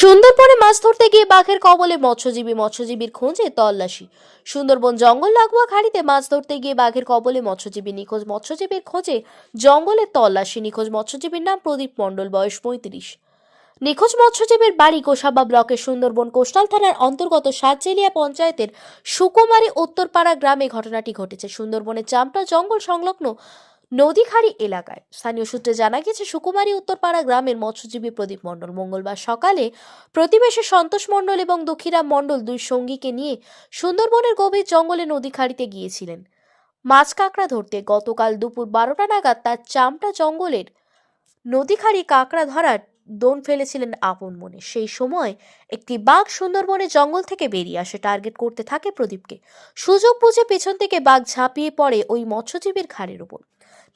সুন্দরবনে মাছ ধরতে গিয়ে বাঘের কবলে মৎস্যজীবী মৎস্যজীবীর খোঁজে তল্লাশি। সুন্দরবন জঙ্গল লাগোয়া খাড়িতে মাছ ধরতে গিয়ে বাঘের কবলে মৎস্যজীবী নিখোঁজ মৎস্যজীবীর খোঁজে জঙ্গলের তল্লাশি। নিখোঁজ মৎস্যজীবীর নাম প্রদীপ মণ্ডল, বয়স পঁয়ত্রিশ। নিখোঁজ মৎস্যজীবীর বাড়ি কোষাবা ব্লকের সুন্দরবন কোস্টাল থানার অন্তর্গত সাতজেলিয়া পঞ্চায়েতের সুকুমারী উত্তরপাড়া গ্রামে ঘটনাটি ঘটেছে। সুন্দরবনের চামটা জঙ্গল সংলগ্ন নদীখাড়ি এলাকায়। স্থানীয় সূত্রে জানা গেছে সুকুমারী উত্তরপাড়া গ্রামের মৎস্যজীবী প্রদীপ মণ্ডল মঙ্গলবার সকালে প্রতিবেশী সন্তোষ মণ্ডল এবং দক্ষিরাম মণ্ডল দুই সঙ্গীকে নিয়ে সুন্দরবনের গভীর জঙ্গলে নদীখাড়িতে গিয়েছিলেন। মাছ কাঁকড়া ধরতে গতকাল দুপুর বারোটা নাগাদ তার চামটা জঙ্গলের নদীখাড়ি কাঁকড়া ধরার দোন ফেলেছিলেন আপন মনে। সেই সময় একটি বাঘ সুন্দরবনের জঙ্গল থেকে বেরিয়ে আসে, টার্গেট করতে থাকে প্রদীপকে। সুযোগ বুঝে পেছন থেকে বাঘ ঝাঁপিয়ে পড়ে ওই মৎস্যজীবীর ঘাড়ের ওপর।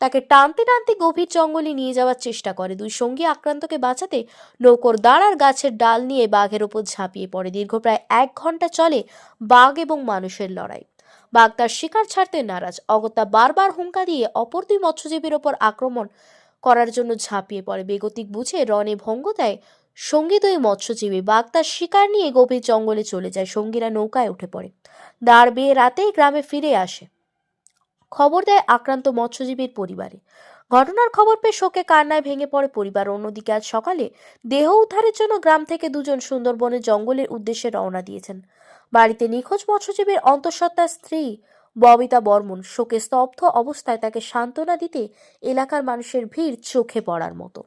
তাকে টানতে টানতে গভীর জঙ্গলে নিয়ে যাওয়ার চেষ্টা করে। দুই সঙ্গী আক্রান্তকে বাঁচাতে নৌকোর দাঁড়ার গাছের ডাল নিয়ে বাঘের ওপর ঝাঁপিয়ে পড়ে। দীর্ঘ প্রায় এক ঘণ্টা চলে বাঘ এবং মানুষের লড়াই। বাঘ তার শিকার ছাড়তে নারাজ। অগত্যা বারবার হুঙ্কা দিয়ে অপর দুই মৎস্যজীবীর ওপর আক্রমণ করার জন্য ঝাঁপিয়ে পড়ে। বেগতিক বুঝে রনে ভঙ্গ দেয় সঙ্গী দুই মৎস্যজীবী। বাঘ তার শিকার নিয়ে গভীর জঙ্গলে চলে যায়। সঙ্গীরা নৌকায় উঠে পড়ে। দাঁড় বেয়ে রাতেই গ্রামে ফিরে আসে। খবর দেয় আক্রান্ত মৎস্যজীবীর পরিবারে। ঘটনার খবর পেয়ে শোকে কান্নায় ভেঙে পড়ে পরিবার। অন্যদিকে আজ সকালে দেহ উদ্ধারের জন্য গ্রাম থেকে দুজন সুন্দরবনের জঙ্গলের উদ্দেশ্যে রওনা দিয়েছেন। বাড়িতে নিখোঁজ মৎস্যজীবীর অন্তঃসত্ত্বার স্ত্রী ববিতা বর্মন শোকে স্তব্ধ অবস্থায় তাকে সান্ত্বনা দিতে এলাকার মানুষের ভিড় চোখে পড়ার মতো।